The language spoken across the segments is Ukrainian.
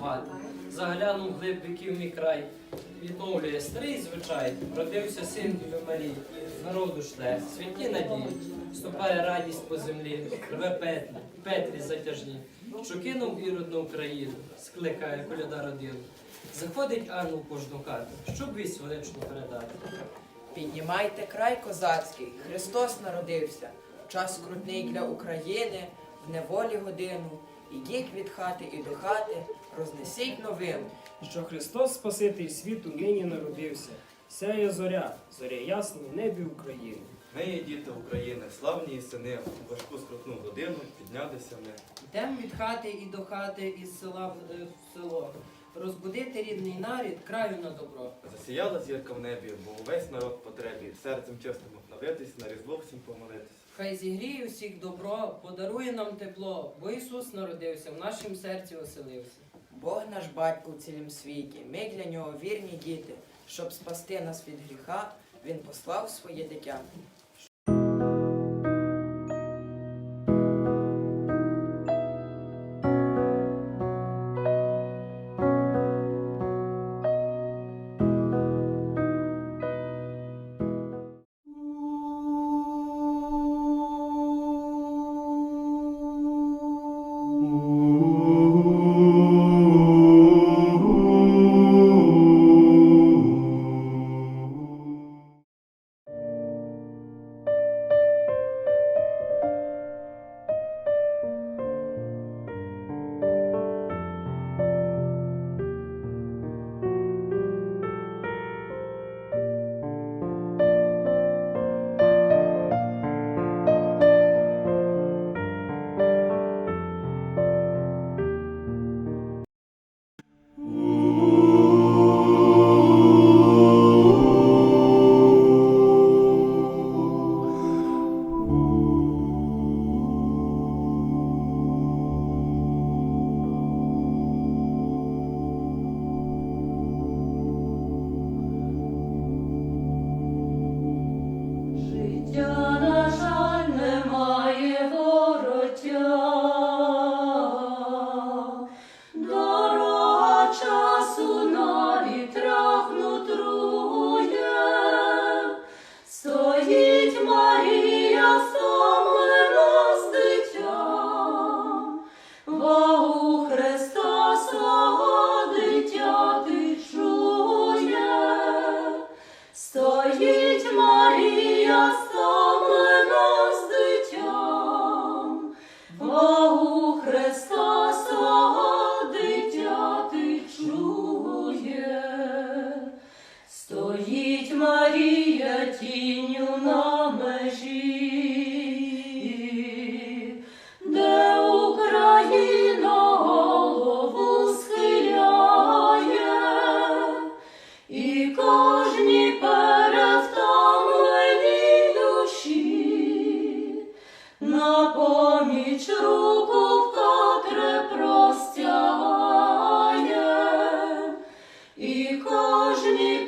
перестаньте. Заглянув глиб віків мій край, відновлює старий звичай. Родився син Діви Марії, народу шле, світлі надії, ступає радість по землі, рве петлі, петлі затяжні, що кинув ірод на Україну, скликає коляда родину. Заходить ангел в кожну хату, щоб вість величну передати. Піднімайте край козацький, Христос народився. Час скрутний для України, в неволі годину. Ідіть від хати і до хати, рознесіть новину. що Христос Спаситель світу нині народився. Сяє зоря, зоря ясна в небі України. Ми є діти України, славні і сини, у важку скрутну годину піднялися ми. Йдем від хати і до хати, із села в, е, в село. Розбудити рідний нарід, краю на добро. Засіяла зірка в небі, бо увесь народ в потребі, серцем чистим обновитись, на різдво всім помолитись. Хай зігріє усіх добро, подарує нам тепло, бо Ісус народився, в нашому серці оселився. Бог наш батько в цілім світі, ми для нього вірні діти. Щоб спасти нас від гріха, Він послав своє дитя. кожній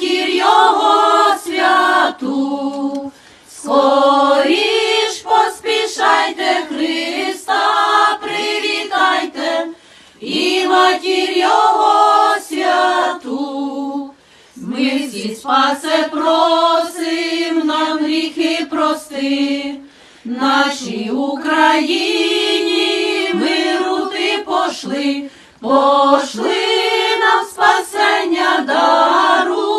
матір його святу, скоріш поспішайте Христа, привітайте і матір його святу, ми всі спасе просим нам гріхи прости, нашій Україні миру ти пошли, пошли нам спасення дару.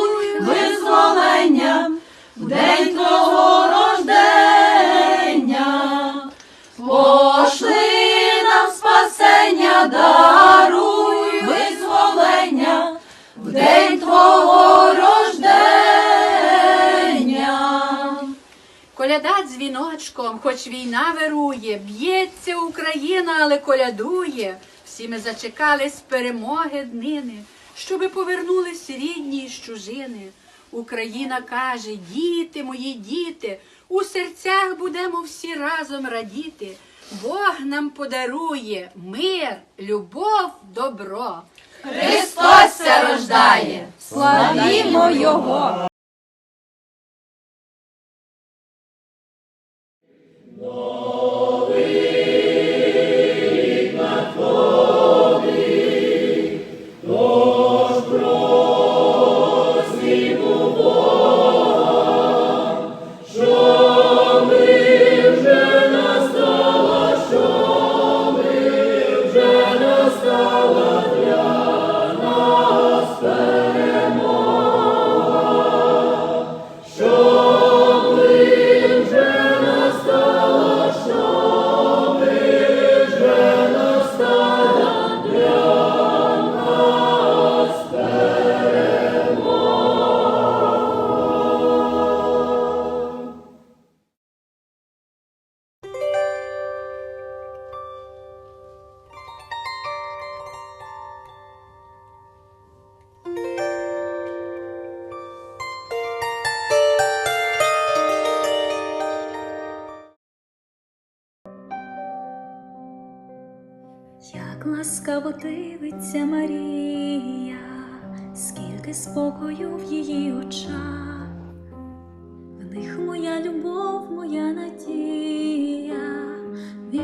Коляда хоч війна вирує, б'ється Україна, але колядує. Всі ми зачекались перемоги днини, щоби повернулись рідні з чужини. Україна каже, діти мої діти, у серцях будемо всі разом радіти. Бог нам подарує мир, любов, добро. Христос рождає, славімо Його. Як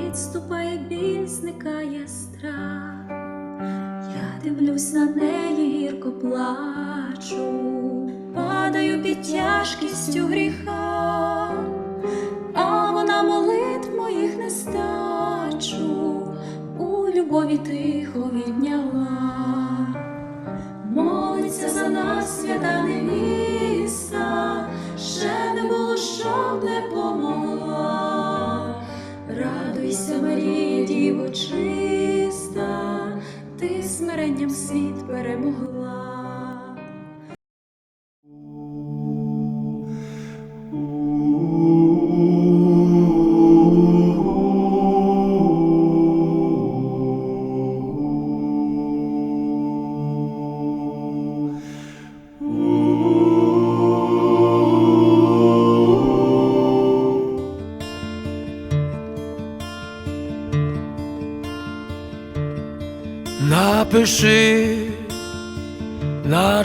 відступає біль, зникає страх. Я дивлюсь на неї, гірко плачу, падаю під тяжкістю гріха, а вона молитв моїх нестачу у любові тихо відняла, молиться за нас свята Радуйся, Марія, діво чиста, ти смиренням світ перемогла.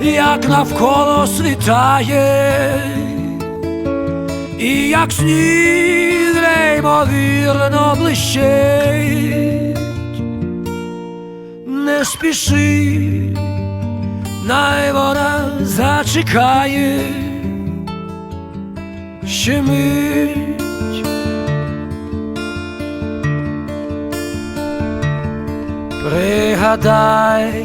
як навколо світає, і як сніг неймовірно блищить, не спіши, най вона зачекає, ще мить. Пригадай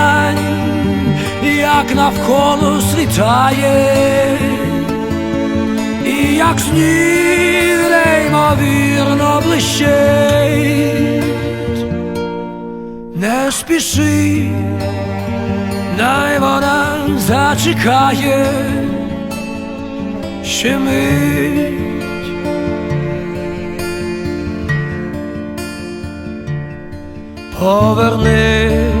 як навколо світає, і як сніг неймовірно блищить, не спіши, най вона зачекає. Ще мить. Поверни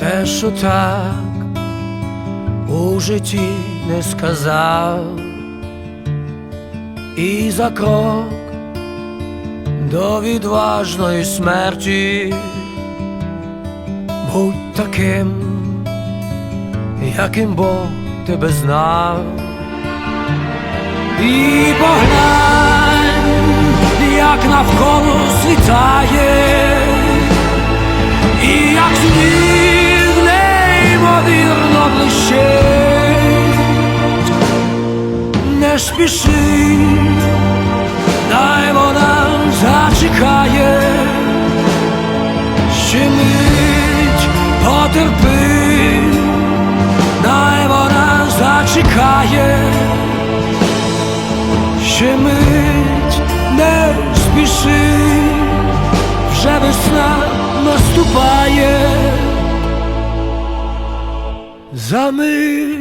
Те, що так у житті не сказав, і за крок до відважної смерті будь таким, яким Бог тебе знав. І поглянь, як навколо світає, і як сніг неймовірно не спіши, дай вона зачекає, ще мить потерпи, дай вона зачекає. Ще мить не спіши, вже весна наступає за мить.